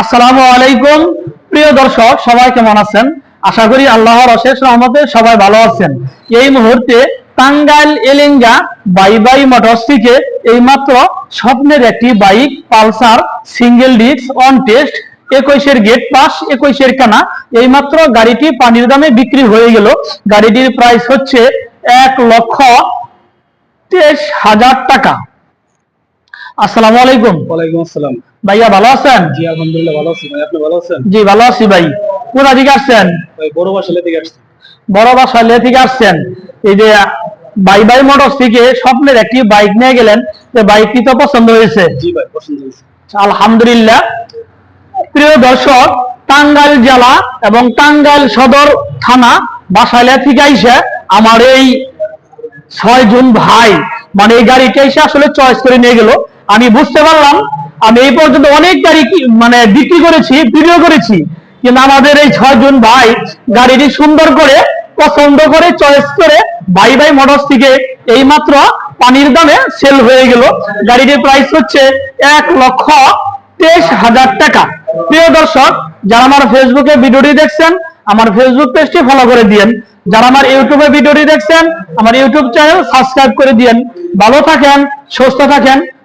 আসসালামু আলাইকুম। প্রিয় দর্শক, সবাই কেমন আছেন? আশা করি আল্লাহর অশেষ রহমতে সবাই ভালো আছেন। এই মুহূর্তে Tangail, Elenga, bye bye motors থেকে এইমাত্র স্বপ্নের একটি bike, Pulsar, single disc, on test, একুশের গেট পাস, একুশের কানা, এইমাত্র গাড়িটি পানির দামে বিক্রি হয়ে গেল। গাড়িটির প্রাইস হচ্ছে এক লক্ষ তেইশ হাজার টাকা। আসসালামু আলাইকুম। ওয়ালাইকুম আসসালাম। ভাইয়া ভালো আছেন? জি আলহামদুলিল্লাহ ভালো আছি। ভাই আপনি ভালো আছেন? জি ভালো আছি ভাই। কোথা থেকে আসছেন? ভাই বড় বাসালে থেকে আসছি। বড় বাসালে থেকে আসছেন। এই যে বাই বাই মোটরস থেকে স্বপ্নের একটি বাইক নিয়ে গেলেন। যে বাইকটি তো পছন্দ হয়েছে। জি ভাই পছন্দ হয়েছে। আলহামদুলিল্লাহ। প্রিয় দর্শক টাঙ্গাইল জেলা এবং টাঙ্গাইল সদর থানা বাসাইলা থেকে আইসে আমার এই ছয় জন ভাই। মানে এই গাড়িটা এসে আসলে চয়েস করে নিয়ে গেল। আমি বুঝতে পারলাম। আমি এই পর্যন্ত অনেক গাড়ি মানে বিক্রি করেছি ভিডিও করেছি। কিন্তু আমাদের এই ছয় জন ভাই গাড়িটি সুন্দর করে, পছন্দ করে চয়েস করে, ভাই ভাই মোটরস থেকে এইমাত্র পানির দামে সেল হয়ে গেল। গাড়িটির প্রাইস হচ্ছে এক লক্ষ তেইশ হাজার টাকা। প্রিয় দর্শক, যারা আমার ফেসবুকে ভিডিওটি দেখছেন, আমার ফেসবুক পেজটি ফলো করে দিয়েন। যারা আমার ইউটিউবে ভিডিওটি দেখছেন, আমার ইউটিউব চ্যানেল সাবস্ক্রাইব করে দিয়েন। ভালো থাকেন, সুস্থ থাকেন।